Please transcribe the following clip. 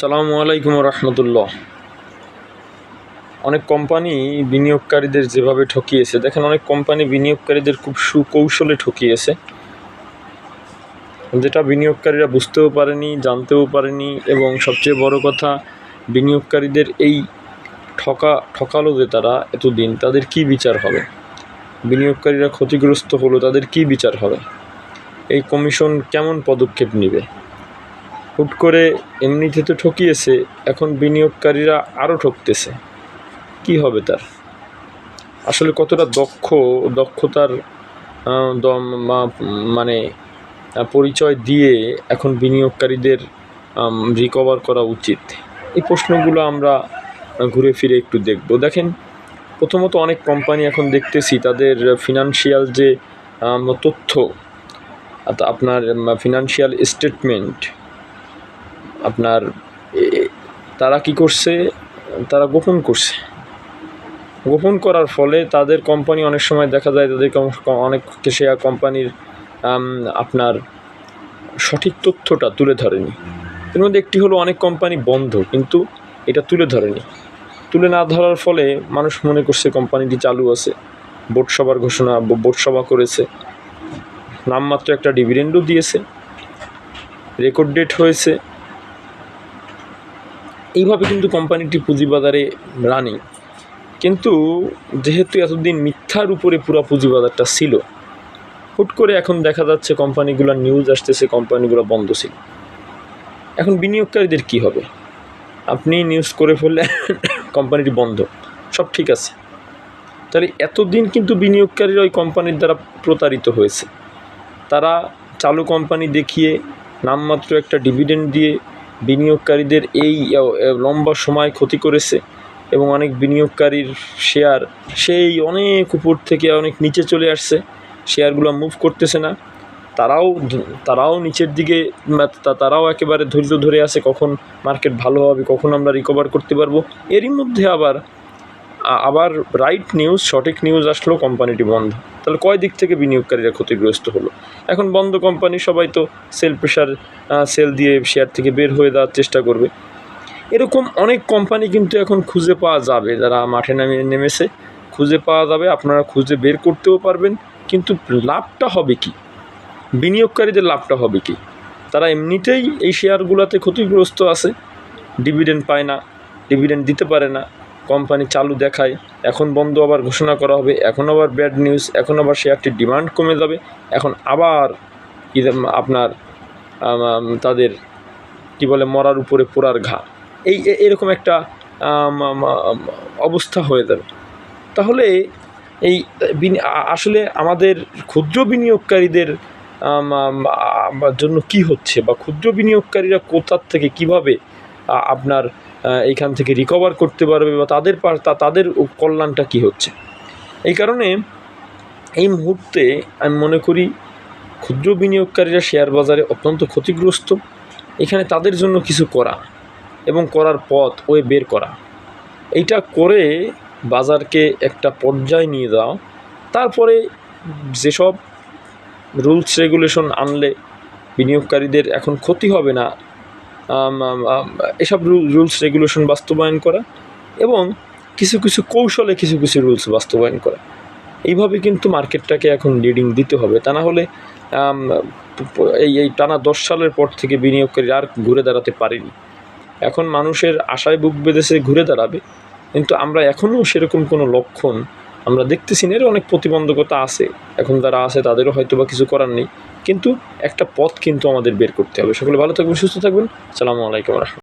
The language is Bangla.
সালামু আলাইকুম রহমতুল্লাহ। অনেক কোম্পানি বিনিয়োগকারীদের যেভাবে ঠকিয়েছে, দেখেন অনেক কোম্পানি বিনিয়োগকারীদের খুব সুকৌশলে ঠকিয়েছে। যেটা বিনিয়োগকারীরা বুঝতেও পারেনি, জানতেও পারেনি, এবং সবচেয়ে বড় কথা, বিনিয়োগকারীদের এই ঠকা, ঠকালো যে তারা এতদিন, তাদের কি বিচার হবে? বিনিয়োগকারীরা ক্ষতিগ্রস্ত হলো, তাদের কি বিচার হবে? এই কমিশন কেমন পদক্ষেপ নেবে? হুট করে এমনিতে তো ঠকিয়েছে, এখন বিনিয়োগকারীরা আরও ঠকতেছে। কি হবে তার? আসলে কতটা দক্ষ, দক্ষতার দম মানে পরিচয় দিয়ে এখন বিনিয়োগকারীদের রিকভার করা উচিত? এই প্রশ্নগুলো আমরা ঘুরে ফিরে একটু দেখব। দেখেন, প্রথমত অনেক কোম্পানি এখন দেখতেছি তাদের ফিনান্সিয়াল যে তথ্য আপনার ফিনান্সিয়াল স্টেটমেন্ট আপনার তারা কি করছে? তারা গোপন করছে। গোপন করার ফলে তাদের কোম্পানি অনেক সময় দেখা যায় তাদের অনেক শেয়ার কোম্পানির আপনার সঠিক তথ্যটা তুলে ধরেনি। এর মধ্যে একটি হলো অনেক কোম্পানি বন্ধ, কিন্তু এটা তুলে ধরেনি। তুলে না ধরার ফলে মানুষ মনে করছে কোম্পানিটি চালু আছে বোর্ড সভার ঘোষণা বোর্ড সভা করেছে। নামমাত্র একটা ডিভিডেন্ডও দিয়েছে। রেকর্ড ডেট হয়েছে। এইভাবে কিন্তু কোম্পানিটি পুঁজিবাজারে রানিং কিন্তু যেহেতু এতদিন মিথ্যার উপরে পুরো পুঁজিবাজারটা ছিল, হুট করে এখন দেখা যাচ্ছে কোম্পানিগুলোর নিউজ আসতেছে, কোম্পানিগুলো বন্ধ ছিল। এখন বিনিয়োগকারীদের কি হবে? আপনি নিউজ করে ফেললে কোম্পানিটি বন্ধ, সব ঠিক আছে। তাহলে এতদিন কিন্তু বিনিয়োগকারীরা ওই কোম্পানির দ্বারা প্রতারিত হয়েছে। তারা চালু কোম্পানি দেখিয়ে নামমাত্র একটা ডিভিডেন্ড দিয়ে বিনিয়োগকারীদের এই লম্বা সময় ক্ষতি করেছে এবং অনেক বিনিয়োগকারীর শেয়ার সেই অনেক উপর থেকে অনেক নিচে চলে আসছে। শেয়ারগুলো মুভ করতেছে না। তারাও তারাও নিচের দিকে তারাও একেবারে ধৈর্য ধরে আছে কখন মার্কেট ভালো হবে, কখন আমরা রিকভার করতে পারব। এরই মধ্যে আবার আবার রাইট নিউজ সঠিক নিউজ আসলো কোম্পানিটি বন্ধ। তাহলে কয় দিক থেকে বিনিয়োগকারীরা ক্ষতিগ্রস্ত হলো? এখন বন্ধ কোম্পানি সবাই তো সেল প্রেশার সেল দিয়ে শেয়ার থেকে বের হয়ে দেওয়ার চেষ্টা করবে। এরকম অনেক কোম্পানি কিন্তু এখন খুঁজে পাওয়া যাবে। যারা মাঠে নামে, নেমেছে, খুঁজে পাওয়া যাবে। আপনারা খুঁজে বের করতেও পারবেন। কিন্তু লাভটা হবে কি? বিনিয়োগকারীদের লাভটা হবে কি? তারা এমনিতেই এই শেয়ারগুলোতে ক্ষতিগ্রস্ত আছে। ডিভিডেন্ড পায় না ডিভিডেন্ড দিতে পারে না। কোম্পানি চালু দেখায়। এখন বন্ধ আবার ঘোষণা করা হবে। এখন আবার ব্যাড নিউজ এখন আবার শেয়ারটির ডিমান্ড কমে যাবে। এখন আবার আপনার তাদের কি বলে, মরার উপরে পোড়ার ঘা। এই এরকম একটা অবস্থা হয়ে যাবে। তাহলে এই আসলে আমাদের ক্ষুদ্র বিনিয়োগকারীদের জন্য কি হচ্ছে? বা ক্ষুদ্র বিনিয়োগকারীরা কোথার থেকে কীভাবে আপনার এইখান থেকে রিকভার করতে পারবে বা তাদের তাদের কল্যাণটা কি হচ্ছে? এই কারণে এই মুহূর্তে আমি মনে করি ক্ষুদ্র বিনিয়োগকারীরা শেয়ার বাজারে অত্যন্ত ক্ষতিগ্রস্ত। এখানে তাদের জন্য কিছু করা এবং করার পথ ওয়ে বের করা। এইটা করে বাজারকে একটা পর্যায়ে নিয়ে যাওয়া তারপরে যেসব রুলস রেগুলেশন আনলে বিনিয়োগকারীদের এখন ক্ষতি হবে না এসব রুলস রেগুলেশন বাস্তবায়ন করা এবং কিছু কিছু কৌশলে কিছু কিছু রুলস বাস্তবায়ন করা। এইভাবে কিন্তু মার্কেটটাকে এখন লিডিং দিতে হবে। তা না হলে এই এই টানা দশ সালের পর থেকে বিনিয়োগকারী আর ঘুরে দাঁড়াতে পারেনি। এখন মানুষের আশায় বুক বেঁধেছে ঘুরে দাঁড়াবে। কিন্তু আমরা এখনও সেরকম কোনো লক্ষণ আমরা দেখতেছি না। এর অনেক প্রতিবন্ধকতা আছে। এখন যারা আছে তাদেরও হয়তো বা কিছু করার নেই। কিন্তু একটা পথ কিন্তু আমাদের বের করতে হবে। সকলে ভালো থাকবেন, সুস্থ থাকবেন। সালামু আলাইকুম রহমতুল্লাহ।